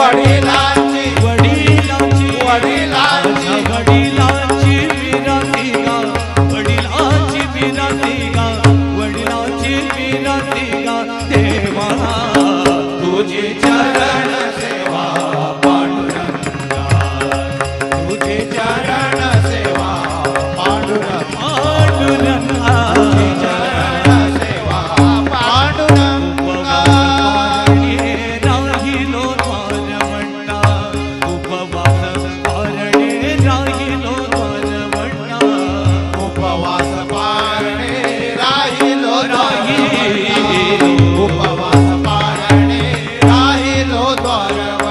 वडिलांची वडिलांची वडिलांची वडिलांची विनंती वडिलांची विनंती गा. वडिलांची विनंती गा. देवा तुझी चरण Yeah.